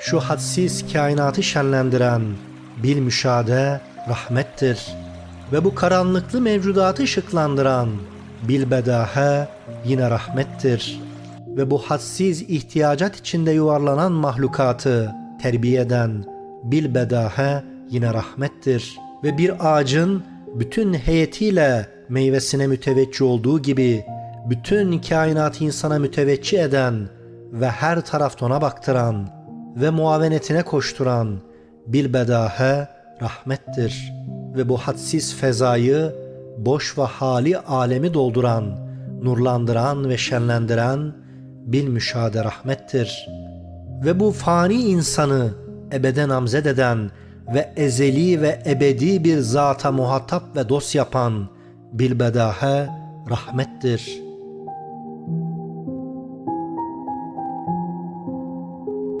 şu hadsiz kainatı şenlendiren bil müşahede rahmettir. Ve bu karanlıklı mevcudatı ışıklandıran bil bedahe yine rahmettir. Ve bu hadsiz ihtiyacat içinde yuvarlanan mahlukatı terbiye eden bil bedahe yine rahmettir. Ve bir ağacın bütün heyetiyle meyvesine müteveccih olduğu gibi bütün kainat insana müteveccih eden ve her tarafta ona baktıran ve muavenetine koşturan bil bedahe rahmettir. Ve bu hadsiz fezayı boş ve hali alemi dolduran, nurlandıran ve şenlendiren bil müşahede rahmettir. Ve bu fani insanı ebede namzed eden ve ezeli ve ebedi bir zata muhatap ve dost yapan bilbedahe rahmettir.